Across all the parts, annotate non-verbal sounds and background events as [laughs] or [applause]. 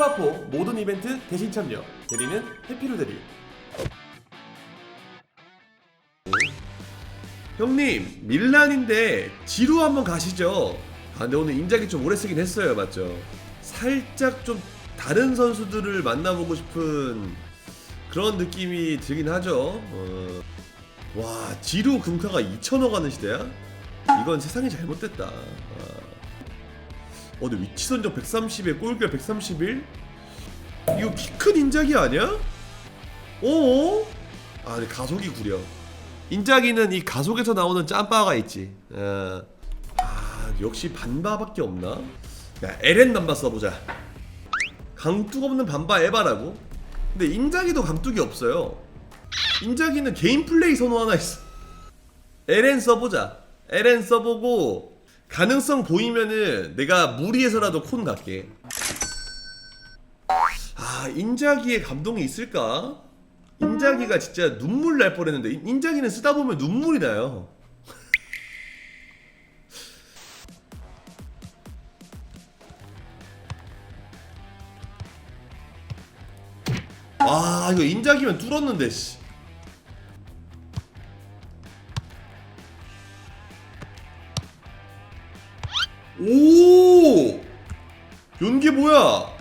피파4 모든 이벤트 대신 참여 대리는 해피로 대리 형님 밀란인데 지루 한번 가시죠 아 근데 오늘 인작이 좀 오래 쓰긴 했어요 맞죠 살짝 좀 다른 선수들을 만나보고 싶은 그런 느낌이 들긴 하죠 어. 와 지루 금카가 2천억 하는 시대야? 이건 세상이 잘못됐다 아. 어 근데 위치 선정 130에 골결 131? 이거 키 큰 인작이 아니야? 어? 아 근데 가속이 구려 인작이는 이 가속에서 나오는 짬바가 있지 어. 아 역시 반바밖에 없나? 야 에렌 남바 써보자 강뚝 없는 반바 에바라고? 근데 인작이도 강뚝이 없어요 인작이는 개인 플레이 선호 하나 있어 에렌 써보자 에렌 써보고 가능성 보이면은 내가 무리해서라도 콘 갈게 아 인자기에 감동이 있을까? 인자기가 진짜 눈물 날 뻔했는데 인- 인자기는 쓰다 보면 눈물이 나요 [laughs] 아 이거 인자기면 뚫었는데 씨. 뭐야?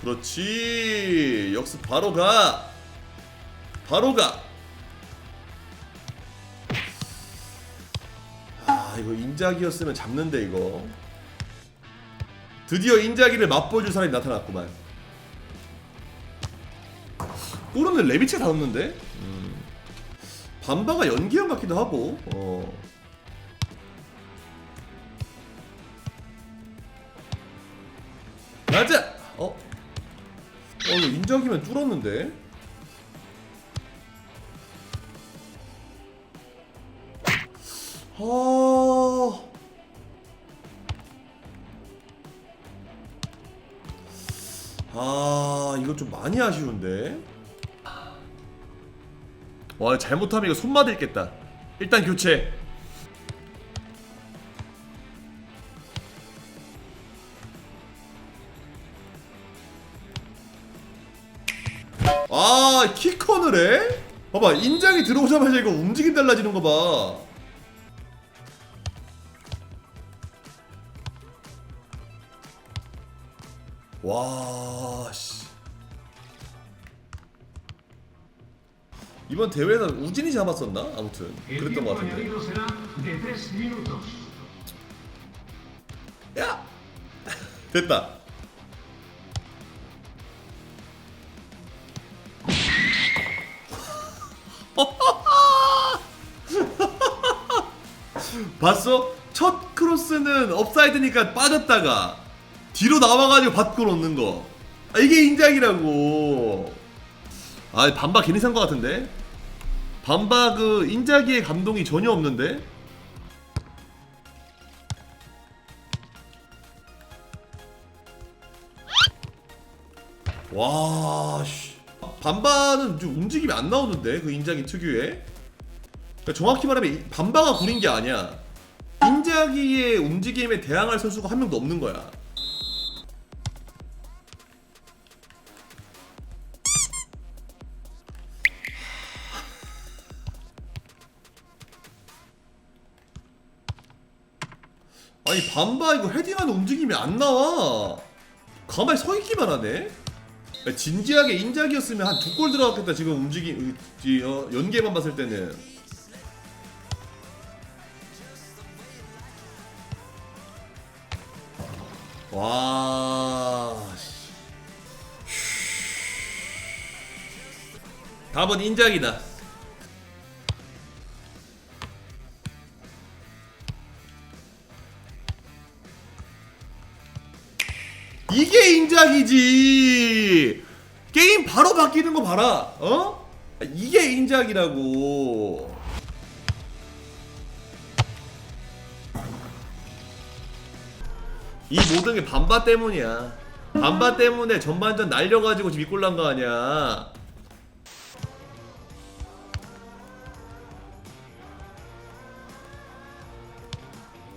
그렇지. 역습 바로 가. 바로 가. 아, 이거 인자기였으면 잡는데 이거. 드디어 인자기를 맛보여줄 사람이 나타났구만. 꼬르는 레비체 다 넣는데? 음. 반바가 연기형 같기도 하고 어. 가자! 어? 어 이거 인자기면 뚫었는데? 아... 아 이거 좀 많이 아쉬운데 와 잘못하면 이거 손맛 읽겠다 일단 교체 아 키컨을 해? 봐봐 인장이 들어오자마자 이거 움직임 달라지는 거봐 와 씨. 이번 대회는 우진이 잡았었나? 아무튼 그랬던 것 같은데 3 minutos. 야! 됐다. 봤어? 첫 크로스는 업사이드니까 빠졌다가 뒤로 나와가지고 받고 놓는 거. 아, 이게 인작이라고. 아, 반바 괜히 산 것 같은데? 반바 그 인자기의 감동이 전혀 없는데? 와, 씨. 반바는 좀 움직임이 안 나오는데 그 인자기 특유의. 그러니까 정확히 말하면 이- 반바가 구린 게 아니야. 인자기의 움직임에 대항할 선수가 한 명도 없는 거야. 아니 반바 이거 헤딩하는 움직임이 안 나와. 가만히 서 있기만 하네. 야, 진지하게 인작이었으면 한 두 골 들어갔겠다 지금 움직임 이, 어, 연계만 봤을 때는. 와. 씨. 답은 인작이다. 이게 인작이지. 게임 바로 바뀌는 거 봐라. 어? 이게 인작이라고. 이 모든 게 반바 때문이야. 반바 때문에 전반전 날려가지고 지금 이꼴 난 거 아니야.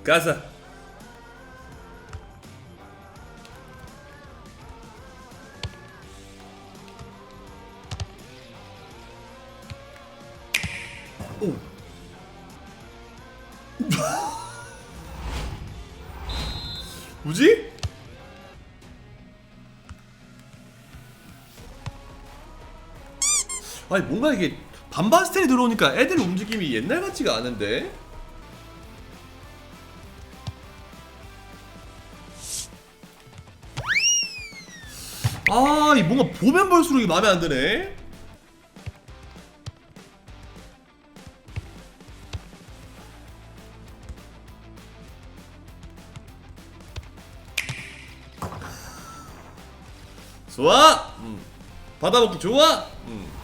가자. 아니 뭔가 이게 반반 스타일이 들어오니까 애들 움직임이 옛날 같지가 않은데? 아, 이 뭔가 보면 볼수록 이게 마음에 안 드네. 좋아. 음. 받아먹기 좋아. 음.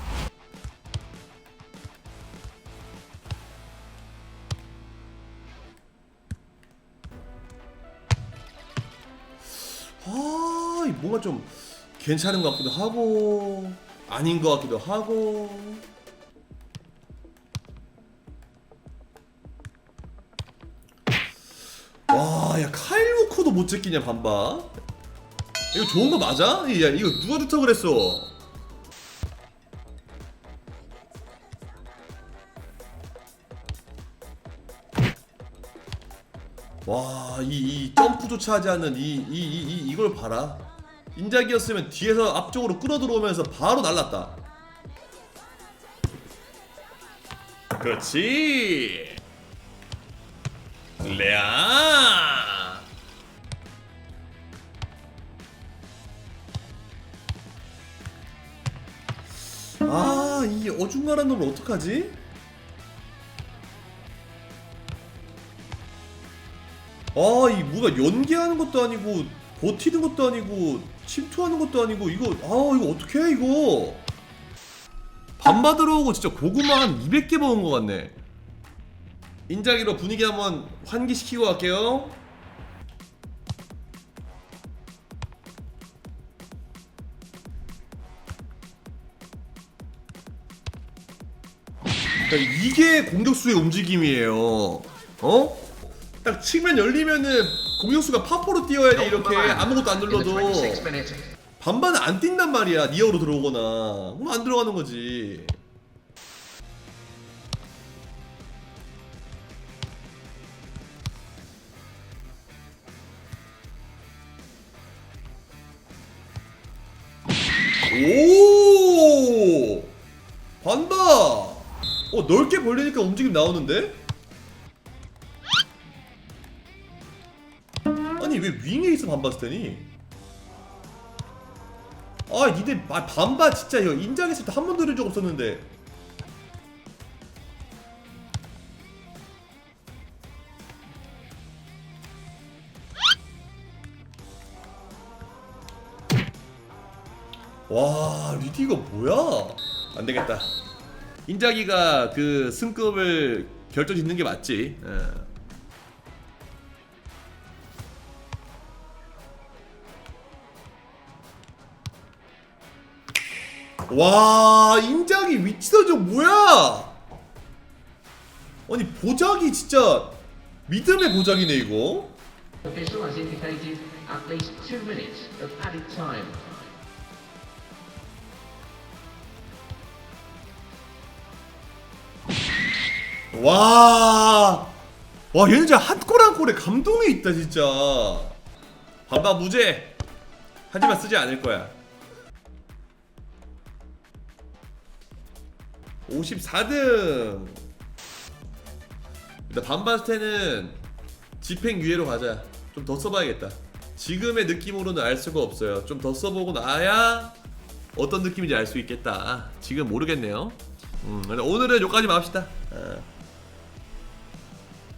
뭔가 좀 괜찮은 것 같기도 하고 아닌 것 같기도 하고. 와, 야 카일 워커도 못 제끼냐 반바. 이거 좋은 거 맞아? 야, 이거 누가 좋다 그랬어? 와, 이, 이 점프조차 하지 않는 이, 이, 이, 이 이걸 봐라. 인작이었으면 뒤에서 앞쪽으로 끌어 들어오면서 바로 날랐다. 그렇지. 레아. 아, 이 어중간한 놈을 어떡하지? 아, 이 뭐가 연기하는 것도 아니고 버티는 것도 아니고 침투하는 것도 아니고 이거 아, 이거 어떻게 해 이거? 반바 들어오고 진짜 고구마 한 200개 먹은 것 같네. 인자기로 분위기 한번 환기시키고 갈게요. 그러니까 이게 공격수의 움직임이에요. 어? 딱 측면 열리면은 공격수가 파포로 뛰어야 돼 이렇게 아무것도 안 눌러도. 반반은 안 뛴단 말이야 니어로 들어오거나. 그럼 안 들어가는 거지. 오! 반바 어 넓게 벌리니까 움직임 나오는데 아니 왜 윙에 있어 반바 스탠이? 아 니네 아, 반바 진짜 이거 인장했을 때 한 번도 들은 적 없었는데. 와 리디가 뭐야? 안 되겠다. 인자기가 그 승급을 결정 짓는 게 맞지. 예. 와 인자기 위치 선정 뭐야 아니 보작이 진짜 믿음의 보작이네 이거. 와, 와 얘는 진짜 한 골 한 골에 감동이 있다 진짜. 반바 무죄. 하지만 쓰지 않을 거야. 54등. 일단 반바 스테는 집행유예로 가자. 좀 더 써봐야겠다. 지금의 느낌으로는 알 수가 없어요. 좀 더 써보고 나야 어떤 느낌인지 알 수 있겠다. 지금 모르겠네요. 음, 오늘은 여기까지만 합시다. 어.